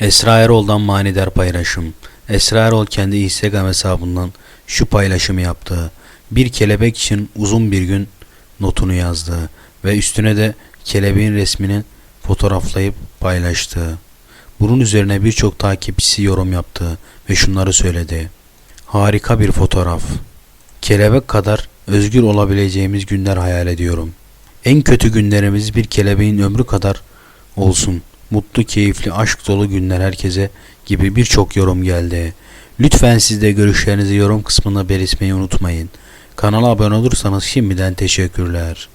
Esra Erol'dan manidar paylaşım. Esra Erol kendi Instagram hesabından şu paylaşımı yaptı. Bir kelebek için uzun bir gün notunu yazdı ve üstüne de kelebeğin resmini fotoğraflayıp paylaştı. Bunun üzerine birçok takipçisi yorum yaptı ve şunları söyledi. Harika bir fotoğraf. Kelebek kadar özgür olabileceğimiz günler hayal ediyorum. En kötü günlerimiz bir kelebeğin ömrü kadar olsun. Mutlu, keyifli, aşk dolu günler herkese gibi birçok yorum geldi. Lütfen siz de görüşlerinizi yorum kısmına belirtmeyi unutmayın. Kanala abone olursanız şimdiden teşekkürler.